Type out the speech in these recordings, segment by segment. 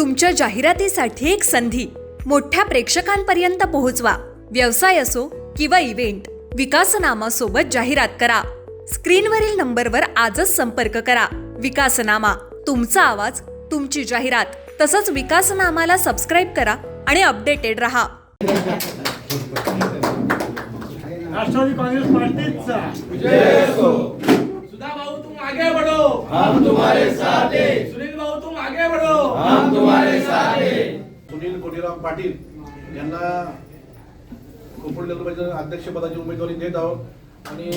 तुमच्या जाहिरातीसाठी एक संधी. मोठ्या प्रेक्षकांपर्यंत पोहोचवा. व्यवसाय असो किंवा इव्हेंट विकासनामासोबत जाहिरात करा. स्क्रीनवरील नंबरवर आजच संपर्क करा. विकासनामा तुमचा आवाज तुमची जाहिरात तसंच विकासनामाला सबस्क्राईब करा आणि अपडेटेड रहा. राष्ट्रवादी काँग्रेस पार्टीचा. सुधा भाऊ तुम आगे बढ़ो. हम तुम्हारे साथ हैं. आगे बढ़ो. हम तुम्हारे साथ. हैं सुनील कोटीराव पाटील यांना कोकण नगरपालिका अध्यक्षपदाची उमेदवारी देत आहोत. आणि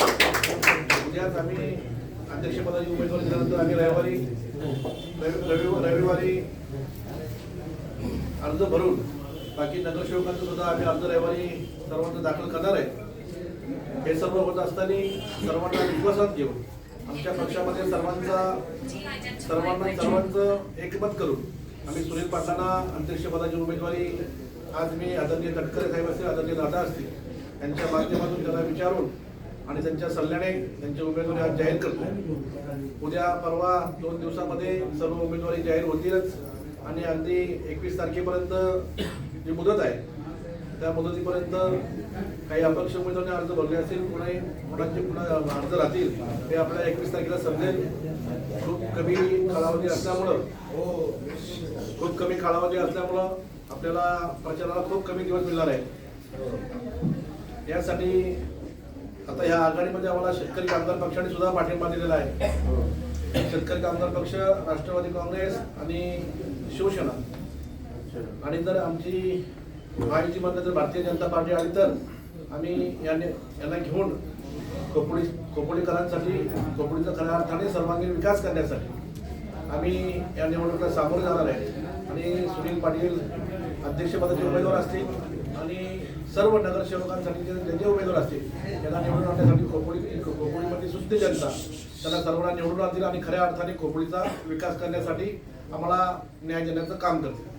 उद्याच आम्ही अध्यक्षपदाची उमेदवारी दिल्यानंतर आम्ही रविवारी रवि- रवि- रविवारी अर्ज भरून बाकी नगरसेवकांचं सुद्धा आम्ही अर्ज रविवारी सर्वांचं दाखल करणार आहे. हे सर्व होत असताना सर्वांना विश्वासात घेऊन आमच्या पक्षामध्ये सर्वांचा सर्वांना सर्वांचं एकमत करून आम्ही सुनील पाटलांना अध्यक्षपदाची उमेदवारी आज मी आदरणीय तटकरे साहेब असतील आदरणीय दादा असतील यांच्या माध्यमातून त्यांना विचारून आणि त्यांच्या सल्ल्याने त्यांची उमेदवारी आज जाहीर करतो. उद्या परवा दोन दिवसामध्ये सर्व उमेदवारी जाहीर होतीलच आणि अगदी एकवीस तारखेपर्यंत जी मुदत आहे त्या मुदतीपर्यंत काही अपक्ष उमेदवारांनी अर्ज भरले असेल कोणी कोणाचे पुन्हा अर्ज राहतील ते आपल्याला एकवीस तारखेला समजेल खूप कमी कालावधी असल्यामुळं हो. खूप कमी कालावधी असल्यामुळं आपल्याला प्रचाराला खूप कमी दिवस मिळणार आहे यासाठी आता ह्या आघाडीमध्ये आम्हाला शेतकरी कामगार पक्षाने सुद्धा पाठिंबा दिलेला आहे. शेतकरी कामगार पक्ष राष्ट्रवादी काँग्रेस आणि शिवसेना. आणि जर आमची महायुतीमध्ये जर भारतीय जनता पार्टी आली तर आम्ही याने यांना घेऊन खोपोडी खोपोडीकरांसाठी खोपोडीचा खऱ्या अर्थाने सर्वांगीण विकास करण्यासाठी आम्ही या निवडणुकीला सामोरे जाणार आहे. आणि सुनील पाटील अध्यक्षपदाचे उमेदवार असतील आणि सर्व नगरसेवकांसाठी जे जे उमेदवार असतील त्यांना निवडून आणण्यासाठी खोपोडी खोपोळीमध्ये सुद्धा जनता त्यांना सर्वांना निवडून आणतील आणि खऱ्या अर्थाने खोपोळीचा विकास करण्यासाठी आम्हाला न्याय देण्याचं काम करतील.